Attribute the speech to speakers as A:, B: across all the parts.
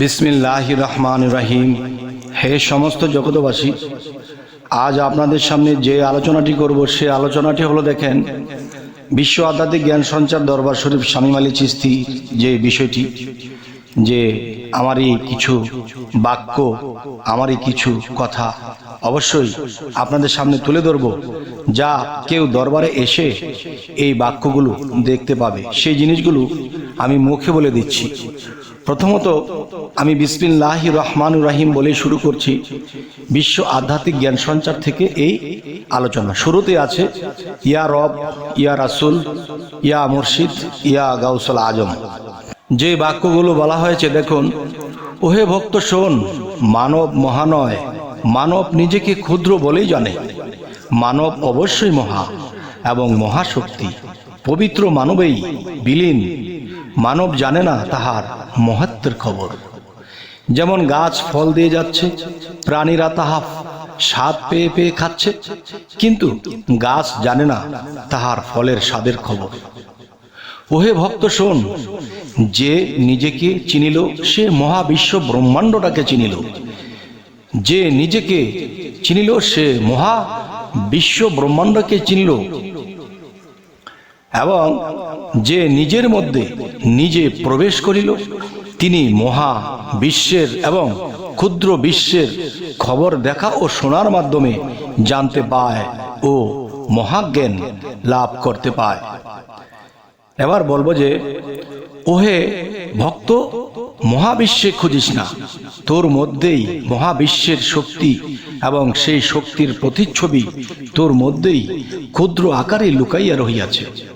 A: বিসমিল্লাহ রহমান রহিম হে সমস্ত জগতবাসী আজ আপনাদের সামনে যে আলোচনাটি করব, সে আলোচনাটি হলো দেখেন, বিশ্ব আধ্যাত্মিক জ্ঞান সঞ্চার দরবার শরীফ শামীম আলী চিস্তি যে বিষয়টি, যে আমারই কিছু বাক্য, আমারই কিছু কথা অবশ্যই আপনাদের সামনে তুলে ধরব, যা কেউ দরবারে এসে এই বাক্যগুলো দেখতে পাবে। সেই জিনিসগুলো আমি মুখে বলে দিচ্ছি। প্রথমত, আমি বিসমিল্লাহ রহমান রাহিম বলে শুরু করছি। বিশ্ব আধ্যাত্মিক জ্ঞান সঞ্চার থেকে এই আলোচনা। শুরুতে আছে, ইয়া রব, ইয়া রাসুল, ইয়া মুর্শিদ, ইয়া গাউসল আজম। যে বাক্যগুলো বলা হয়েছে, দেখুন, ওহে ভক্ত শোন, মানব মহানয়, মানব নিজেকে ক্ষুদ্র বলেই জানে। মানব অবশ্যই মহা এবং মহাশক্তি। পবিত্র মানবেই বিলীন। মানব জানে না তাহার মহাত্মের খবর। যেমন গাছ ফল দিয়ে যাচ্ছে, প্রাণীরা তাহা স্বাদ পেয়ে পেয়ে খাচ্ছে, কিন্তু গাছ জানে না তাহার ফলের স্বাদের খবর। ওহে ভক্ত শোন, যে নিজেকে চিনিল, সে মহাবিশ্ব ব্রহ্মাণ্ডটাকে চিনিল। যে নিজেকে চিনিল, সে মহা বিশ্ব ব্রহ্মাণ্ডকে চিনিল। এবং যে নিজের মধ্যে নিজে প্রবেশ করিল, তিনি মহা বিশ্বের এবং ক্ষুদ্র বিশ্বের খবর দেখা ও শোনার মাধ্যমে জানতে পায় ও মহাজ্ঞান লাভ করতে পায়। এবার বলব যে, ওহে ভক্ত, মহাবিশ্বে খুঁজিস না। তোর মধ্যেই মহাবিশ্বের শক্তি এবং সেই শক্তির প্রতিচ্ছবি তোর মধ্যেই ক্ষুদ্র আকারে লুকাইয়া রহিয়াছে।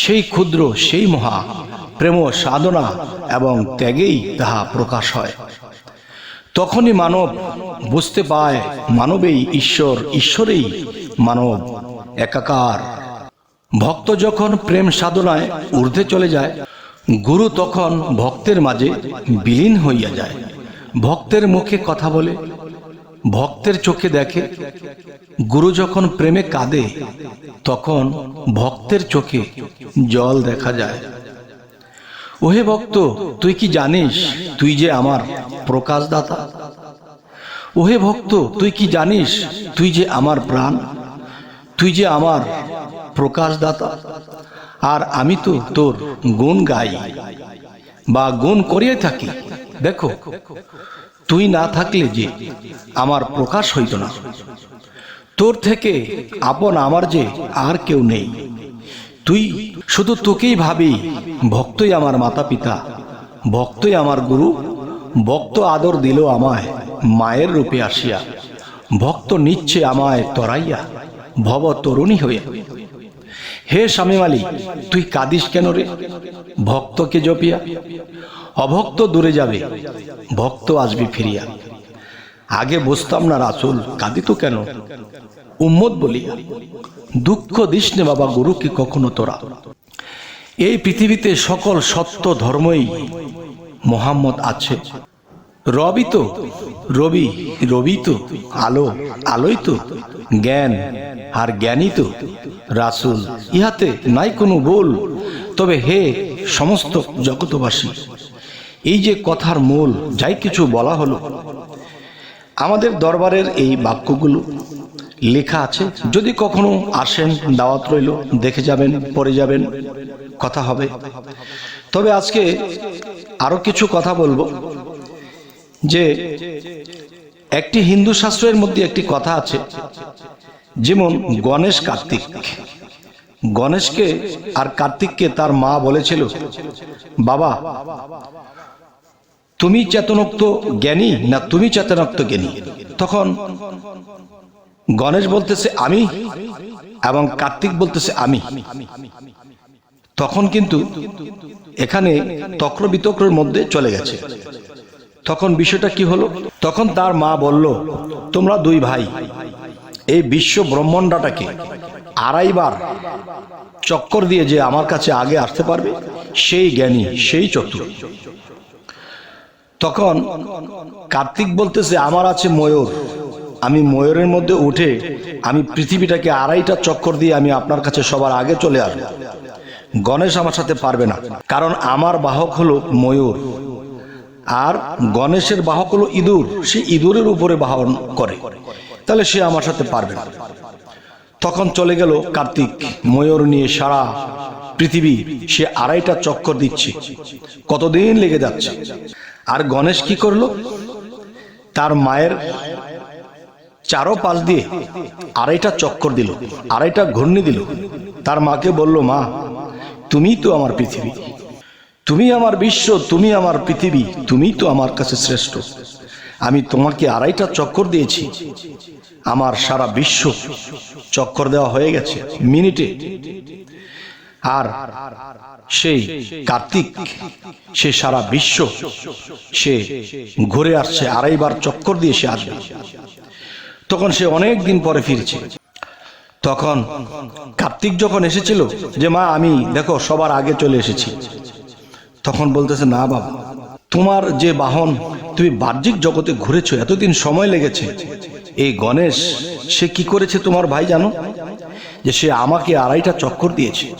A: সেই ক্ষুদ্র, সেই মহা প্রেম সাধনা এবং ত্যাগেই তাহা প্রকাশ হয়। তখনই মানব বুঝতে পায়, মানবেই ঈশ্বর, ঈশ্বরেই মানব একাকার। ভক্ত যখন প্রেম সাধনায় ঊর্ধ্বে চলে যায়, গুরু তখন ভক্তের মাঝে বিলীন হইয়া যায়। ভক্তের মুখে কথা বলে ভক্তের চোখে দেখে। গুরু যখন প্রেমে কাঁদে, তখন ভক্তের চোখে জল দেখা যায়। ওহে ভক্ত, তুই কি জানিস তুই যে আমার প্রকাশদাতা? ওহে ভক্ত, তুই কি জানিস তুই যে আমার প্রাণ? তুই যে আমার প্রকাশদাতা? আর আমি তো তোর গুণ গাই বা গুণ করিয়ে থাকি। দেখো তুই না থাকলে যে আমার প্রকাশ হইত না। তোর থেকে আপন আমার যে আর কেউ নেই। তুই শুধু তোকেই ভাবি, ভক্তই আমার মাতা পিতা ভক্তই আমার গুরু, ভক্ত আদর দিল আমায় মায়ের রূপে আসিয়া, ভক্ত নিচ্ছে আমায় তরাইয়া, ভব তরুণী হয়ে। হে স্বামী মালি তুই কাঁদিস কেন রে? ভক্তকে জপিয়া অভক্ত দূরে যাবে। ভক্ত আসবি ফিরিয়া। আগে বসতাম না রাসুল, কাঁদিত কেন? উম্মত বলিয়া, দুঃখ দিস বাবা গুরুকে কখনো তোরা? এই পৃথিবীতে সকল সত্য ধর্মই মোহাম্মদ আছে। রবি তো, রবি রবি তো, আলো, আলোই তো, জ্ঞান আর জ্ঞানী তো রাসুল। ইহাতে নাই কোনো ভুল, তবে হে সমস্ত জগতবাসী এই যে কথার মূল, যাই কিছু বলা হলো। আমাদের দরবারের এই বাক্যগুলো লেখা আছে, যদি কখনো আসেন, দাওয়াত রইল, দেখে যাবেন, পড়ে যাবেন, কথা হবে। তবে আজকে আরও কিছু কথা বলব, যে একটি হিন্দু শাস্ত্রের মধ্যে একটি কথা আছে, যেমন গণেশ কার্তিক। গণেশকে আর কার্তিককে তার মা বলেছিল, বাবা তুমি চেতনোক্ত জ্ঞানী না তুমি চেতনোক্ত জ্ঞানী? তখন গণেশ বলতেছে, আমি। এবং কার্তিক বলতেছে, আমি। তখন কিন্তু এখানে তক্র বিতক্রের মধ্যে চলে গেছে। তখন বিষয়টা কি হলো? তখন তার মা বলল, তোমরা দুই ভাই, এই বিশ্ব ব্রহ্মাণ্ডটাকে আড়াইবার চক্কর দিয়ে যে আমার কাছে আগে আসতে পারবে, সেই জ্ঞানী, সেই চতুর তখন কার্তিক বলতেছে, আমার আছে ময়ূর। আমি ময়ূরের মধ্যে উঠে আমি পৃথিবীটাকে আড়াইটা চক্কর দিয়ে আমি আপনার কাছে সবার আগে চলে আসব। গণেশ আমার সাথে পারবে না, কারণ আমার বাহক হলো ময়ূর। আর গণেশের বাহক হলো ইঁদুর, সে ইঁদুরের উপরে বাহন করে। তাহলে সে আমার সাথে পারবে না। তখন চলে গেল কার্তিক, ময়ূর নিয়ে সারা পৃথিবী সে আড়াইটা চক্কর দিচ্ছে। কতদিন লেগে যাচ্ছে? আর গণেশ কি করল? তার মায়ের চারো পাশ দিয়ে আড়াইটা চক্কর দিল, আড়াইটা ঘূর্ণি দিল। তার মাকে বলল, মা, তুমিই তো আমার পৃথিবী। তুমি আমার বিশ্ব তুমি আমার পৃথিবী, তুমিই তো আমার কাছে শ্রেষ্ঠ। আমি তোমাকে আড়াইটা চক্কর দিয়েছি। আমার সারা বিশ্ব চক্কর দেওয়া হয়ে গেছে। মিনিটে আর সেই কার্তিক, সে সারা বিশ্ব, সে ঘুরে আসছে আড়াইবার চক্কর দিয়ে সে আসবে। তখন সে অনেক দিন পরে ফিরছে। তখন কার্তিক যখন এসেছিল যে, মা, আমি, দেখো, সবার আগে চলে এসেছি। তখন বলতেছে, না, বাবা, তোমার যে বাহন, তুমি বাহ্যিক জগতে ঘুরেছো, এতদিন সময় লেগেছে। এই গণেশ, সে কি করেছে তোমার ভাই জানো? যে, সে আমাকে আড়াইটা চক্কর দিয়েছে।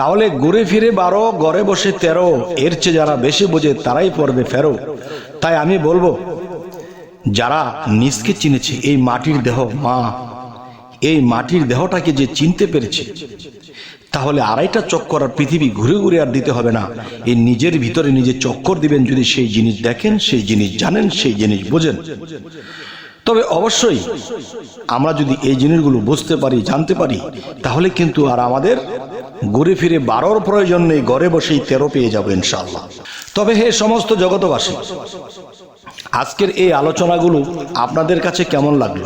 A: তাহলে ঘুরে ফিরে বারো, ঘরে বসে তেরো, এর চেয়ে যারা বেশি বোঝে তারাই পড়বে ফেরো। তাই আমি বলব, যারা নিজকে চিনেছে, এই মাটির দেহ মা, এই মাটির দেহটাকে যে চিনতে পেরেছে, তাহলে আড়াইটা চক্কর আর পৃথিবী ঘুরে ঘুরে আর দিতে হবে না। এই নিজের ভিতরে নিজে চক্কর দিবেন, যদি সেই জিনিস দেখেন, সেই জিনিস জানেন, সেই জিনিস বোঝেন। তবে অবশ্যই আমরা যদি এই জিনিসগুলো বুঝতে পারি, জানতে পারি, তাহলে কিন্তু আর আমাদের ঘুরে ফিরে বারোর প্রয়োজন নেই, ঘরে বসেই তেরো পেয়ে যাব ইনশাল্লাহ তবে হে সমস্ত জগতবাসী আজকের এই আলোচনাগুলো আপনাদের কাছে কেমন লাগল?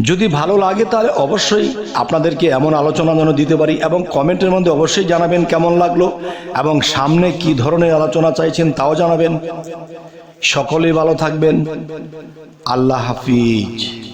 A: যদি ভালো লাগে তাহলে অবশ্যই আপনাদেরকে এমন আলোচনা যেন দিতে পারি এবং কমেন্টের মধ্যে অবশ্যই জানাবেন কেমন লাগল এবং সামনে কি ধরনের আলোচনা চাইছেন তাও জানাবেন। সকলেই ভালো থাকবেন। আল্লাহ হাফিজ।